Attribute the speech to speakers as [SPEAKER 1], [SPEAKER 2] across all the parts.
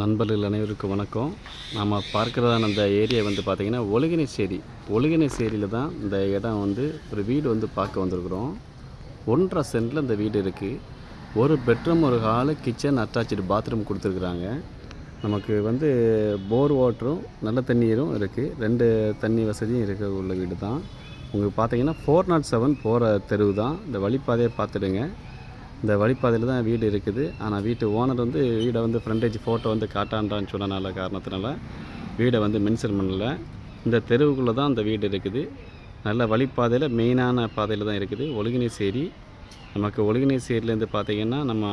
[SPEAKER 1] நண்பர்கள் அனைவருக்கும் வணக்கம். நாம் பார்க்குறதான அந்த ஏரியா வந்து பார்த்திங்கன்னா ஒழுகினேசேரி ஒழுகினேசேரியில் தான் இந்த இடம் வந்து ஒரு வீடு வந்து பார்க்க வந்திருக்கிறோம். ஒன்றரை சென்டில் இந்த வீடு இருக்குது ஒரு பெட்ரூம் ஒரு ஹாலு கிச்சன் அட்டாச்சு பாத்ரூம் கொடுத்துருக்குறாங்க. நமக்கு வந்து போர் வாட்டரும் நல்ல தண்ணீரும் இருக்குது ரெண்டு தண்ணி வசதியும் இருக்க உள்ள வீடு தான் உங்களுக்கு பார்த்தீங்கன்னா ஃபோர் நாட் செவன் போகிற தெருவு தான் இந்த வழிப்பாதையை பார்த்துடுங்க. இந்த வழிப்பாதையில் தான் வீடு இருக்குது. ஆனால் வீட்டு ஓனர் வந்து வீடை வந்து ஃப்ரண்டேஜ் ஃபோட்டோ வந்து காட்டான்றான்னு சொன்னனால காரணத்தினால வீடை வந்து மென்ஷன் பண்ணல. இந்த தெருவுக்குள்ளே தான் அந்த வீடு இருக்குது. நல்ல வழிப்பாதையில் மெயினான பாதையில் தான் இருக்குது. ஒழுகினேசேரி நமக்கு ஒழுகினேசேரியிலேருந்து பார்த்தீங்கன்னா நம்ம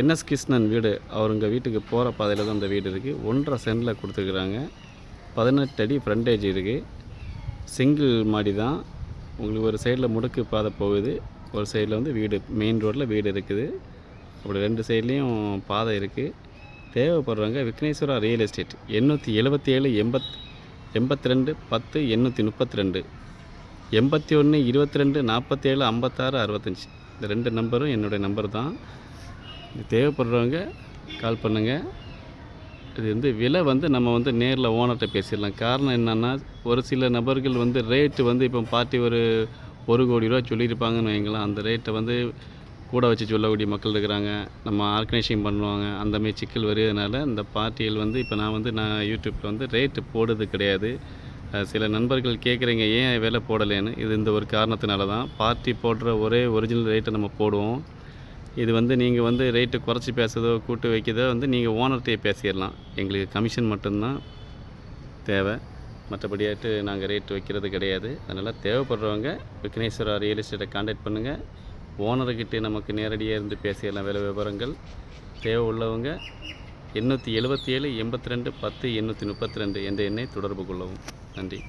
[SPEAKER 1] என்எஸ் கிருஷ்ணன் வீடு அவருங்க வீட்டுக்கு போகிற பாதையில் தான் அந்த வீடு இருக்குது ஒன்றரை சென்டில் கொடுத்துருக்குறாங்க. பதினெட்டு அடி ஃப்ரண்டேஜ் இருக்குது சிங்கிள் மாடி தான் உங்களுக்கு ஒரு சைடில் முடுக்கு பாதை போகுது. ஒரு சைடில் வந்து வீடு மெயின் ரோட்டில் வீடு இருக்குது. அப்படி ரெண்டு சைட்லேயும் பாதை இருக்குது தேவைப்படுறவங்க விக்னேஸ்வரா ரியல் எஸ்டேட் எண்ணூற்றி எழுபத்தி ஏழு எண்பத் எண்பத்தி ரெண்டு பத்து எண்ணூற்றி முப்பத்தி ரெண்டு எண்பத்தி ஒன்று இருபத்தி ரெண்டு நாற்பத்தேழு ஐம்பத்தாறு அறுபத்தஞ்சி. இந்த ரெண்டு நம்பரும் என்னுடைய நம்பர் தான். தேவைப்படுறவங்க கால் பண்ணுங்கள் இது வந்து விலை வந்து நம்ம வந்து நேரில் ஓனர்கிட்ட பேசிடலாம். காரணம் என்னென்னா ஒரு சில நபர்கள் வந்து ரேட்டு வந்து இப்போ பார்ட்டி ஒரு ஒரு கோடி ரூபா சொல்லியிருப்பாங்கன்னு வைங்களேன். அந்த ரேட்டை வந்து கூட வச்சு சொல்லக்கூடிய மக்கள் இருக்கிறாங்க. நம்ம ஆர்கனைசிங் பண்ணுவாங்க. அந்தமாரி சிக்கல் வருவதனால இந்த பார்ட்டியில் வந்து இப்போ நான் வந்து நான் யூடியூப்பில் வந்து ரேட்டு போடுறது கிடையாது. சில நண்பர்கள் கேட்குறீங்க ஏன் விலை போடலைன்னு? இது இந்த ஒரு காரணத்தினால தான். பார்ட்டி போடுற ஒரே ஒரிஜினல் ரேட்டை நம்ம போடுவோம். இது வந்து நீங்கள் வந்து ரேட்டு குறைச்சி பேசுறதோ கூட்டு வைக்கிறதோ வந்து நீங்கள் ஓனர்கிட்டயே பேசிடலாம். எங்களுக்கு கமிஷன் மட்டும்தான் தேவை. மற்றபடியாட்டு நாங்கள் ரேட் வைக்கிறது கிடையாது. அதனால் தேவைப்படுறவங்க விக்னேஸ்வரா ரியல் எஸ்டேட்டை காண்டாக்ட் பண்ணுங்கள் ஓனர்கிட்ட நமக்கு நேரடியாக இருந்து பேசியெல்லாம் விலை விவரங்கள். தேவை உள்ளவங்க எண்ணூற்றி எழுபத்தி ஏழு எண்பத்தி ரெண்டு பத்து எண்ணூற்றி முப்பத்தி ரெண்டு என்ற எண்ணை தொடர்பு கொள்ளவும். நன்றி.